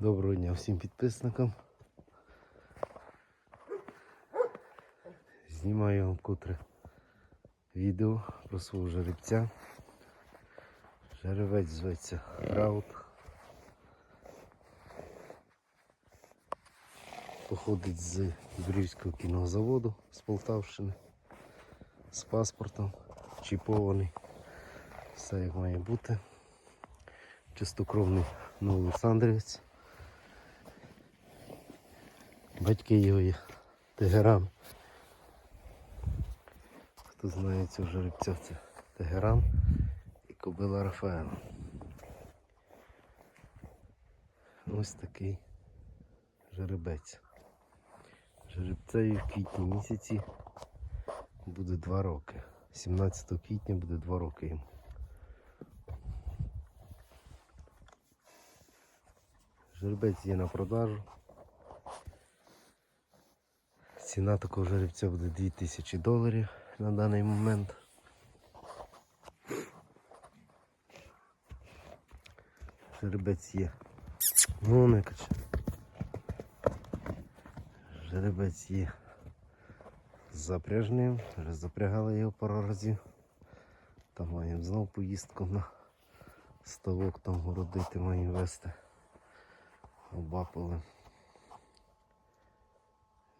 Доброго дня всім підписникам. Знімаю вам котре відео про свого жеребця. Жеребець зветься Раут. Походить з Брівського кінозаводу з Полтавщини. З паспортом, чіпований. Все як має бути. Чистокровний Новоолександрівець. Батьки його є Тегеран. Хто знає цього жеребця, це Тегеран і кобила Рафаела. Ось такий жеребець. Жеребцею в квітні місяці буде 2 роки. 17 квітня буде 2 роки йому. Жеребець є на продажу. Ціна такого жеребця буде 2000 доларів на даний момент. Жеребець є. Ну, не каче. Жеребець є запряжним. Вже запрягали його пару разів. Там маємо знову поїздку на ставок там городити маємо вести. Обапали.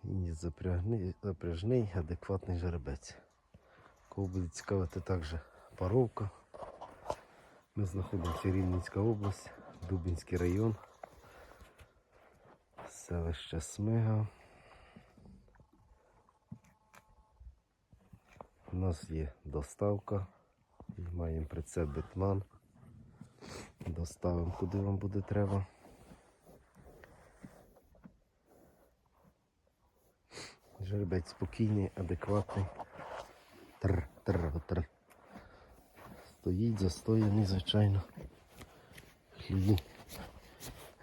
І запряжний, запряжний адекватний жеребець. Кого буде цікавити також паровка. Ми знаходимося Рівненська область, Дубінський район, селище Смига. У нас є доставка. Маємо прицеп Бетман. Доставимо куди вам буде треба. Жеребець спокійний, адекватний. Тр, тр, тр. Стоїть застояний, звичайно. Хліб.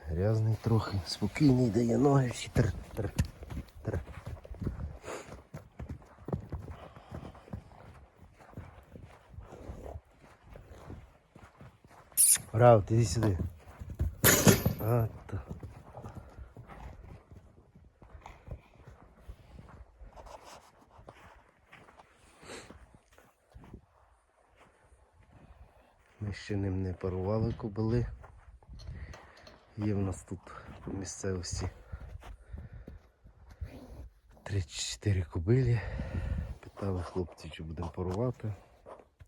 Грязний трохи. Спокійний, дає ноги всі тр, тр, тр. Рав, іди сюди. А, то. Ми ще ним не парували кобили. Є в нас тут по місцевості 3-4 кобилі. Питали хлопці, чи будемо парувати.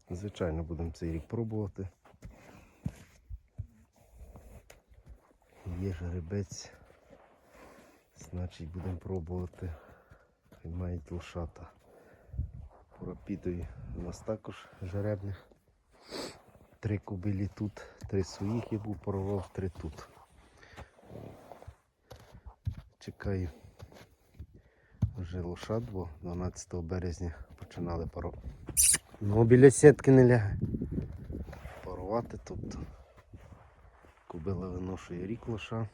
Звичайно, будемо цей рік пробувати. Є жеребець, значить будемо пробувати. І мають лошата. Рапідові у нас також жеребних. Три кубилі тут, три своїх я був порвав, три тут. Чекаю вже лошад, бо 12 березня починали пару. Ну біля сітки не лягай. Парувати тут. Кубила виношує рік лоша.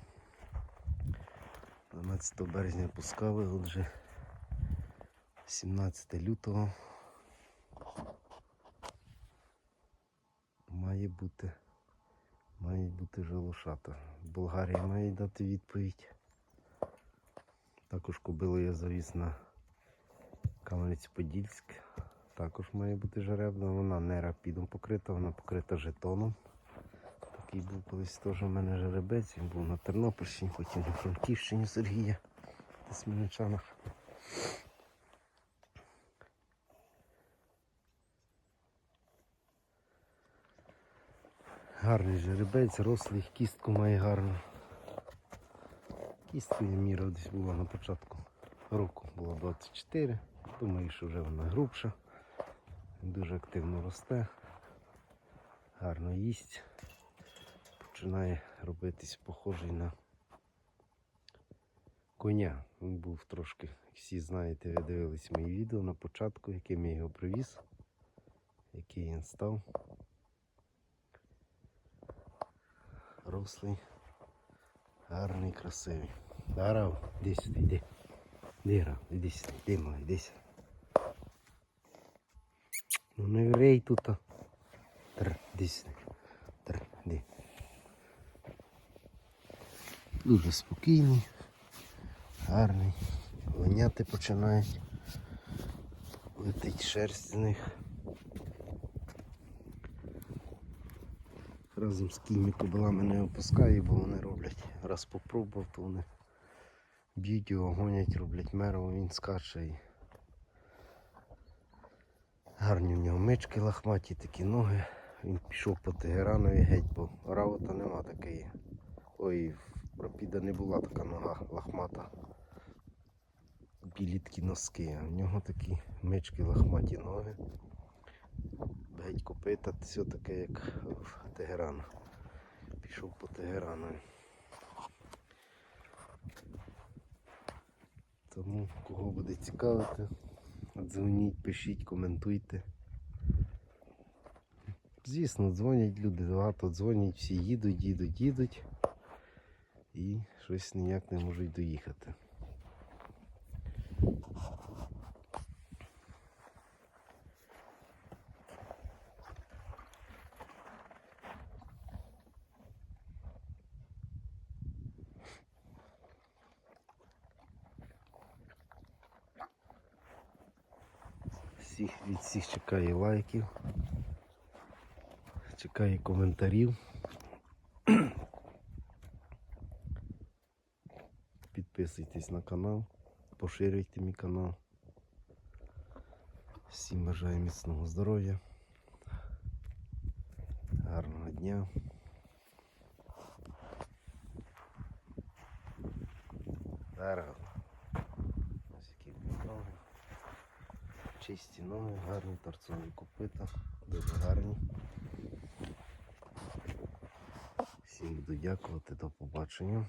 12 березня пускали, отже 17 лютого. Має бути, мають бути жалушата. В Болгарії має дати відповідь. Також кобилу я завіз на Кам'янець-Подільськ. Також має бути жеребна. Вона не рапідом покрита, вона покрита жетоном. Такий був колись теж у мене жеребець. Він був на Тернопільщині, потім на Франківщині Сергія та Гарний жеребець, рослий, кістку має гарну. Кістку я міряв десь була на початку року, було 24. Думаю, що вже вона грубша. Дуже активно росте, гарно їсть. Починає робитись похожий на коня. Він був трошки, всі знаєте, ви дивились мої відео на початку, яким я його привіз, який він став. Рослий, гарний, красивий. Дарав, іди сюди, йди. Іди, Рав, іди сюди, іди, малий, іди сюди. Ну не рей тут. Тр, іди сюди. Тр, іди. Дуже спокійний, гарний. Воняти починають. Летить шерсть з них. Разом з кіньми кобилами не опускаю, бо вони роблять. Раз попробував, то вони б'ють його, гонять, роблять мерово, він скаче. І... Гарні в нього мички лахматі, такі ноги. Він пішов по Тегеранові геть, бо раута нема такої. Ой, в пропіда не була така нога лахмата. Білі такі носки, а в нього такі мички лахматі ноги. Геть копита, все таке, як в Тегеран. Пішов по Тегерану. Тому кого буде цікавити, дзвоніть, пишіть, коментуйте. Звісно, дзвонять люди, багато дзвонять, всі їдуть, їдуть, їдуть і щось ніяк не можуть доїхати. Всіх від всіх чекаю лайків, чекаю коментарів. Підписуйтесь на канал, поширюйте мій канал. Всім бажаю міцного здоров'я, гарного дня. Зараз. Ось які ноги. Чисті ноги, гарні торцові копита, дуже гарні. Всім буду дякувати, до побачення.